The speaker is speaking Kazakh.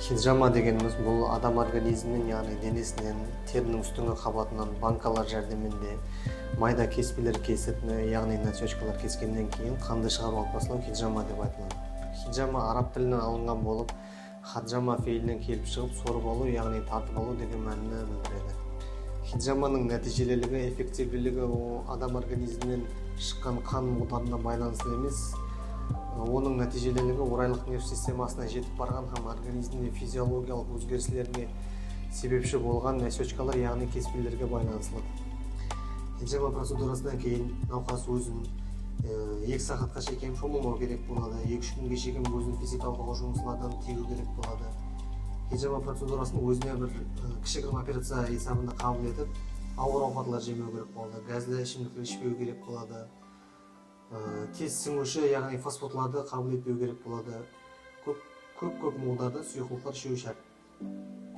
хиджама дегенimiz бул адам организминин яғни денесинен теринин үстүңкү кабатынан банкалар жардамында майда кеспелер кесип яғни носочкалар кескенден кийин канды чыгарып алып басылган хиджама деп айтылат хиджама араб тилинен алынган болуп хаджама фейлинен келип чыгып соруп алуу яғни тартып алуу деген маанини билдирет хиджаманын нәтижелілігі эффективділігі ол адам организмінен шыққан қан муктарына байланысты емес оның нәтижелілігі орайлық нерв системасына жетіп барған һәм организмде физиологиялық өзгерістерге себепші болған носочкалар яғни кеспелерге байланысты. Хиджама процедурасынан кейін науқас өзін екі сағатқа шейін шомылмау керек болады екі үш күнге шейін өзін физикалық жұмыстардан тыю керек болады. Хиджама процедурасын өзіне бір кішігірім операция есебінде қабыл етіп ауыр ауқатлар жемеу керек болады газды ішімдіктер ішпеу керек болады. Тез сіңуші яғни фастфудларды қабыл етпеу керек болады. Көп көп көп молдарды сұйықтықтар ішеу шарт.